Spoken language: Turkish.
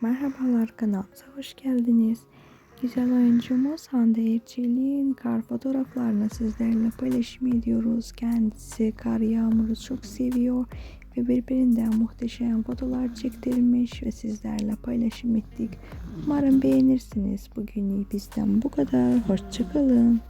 Merhabalar kanalımıza hoş geldiniz. Güzel oyuncumuz Hande Erçel'in kar fotoğraflarını sizlerle paylaşım ediyoruz. Kendisi kar yağmuru çok seviyor ve birbirinden muhteşem fotoğraflar çektirmiş ve sizlerle paylaşım ettik. Umarım beğenirsiniz. Bugün bizden bu kadar. Hoşçakalın.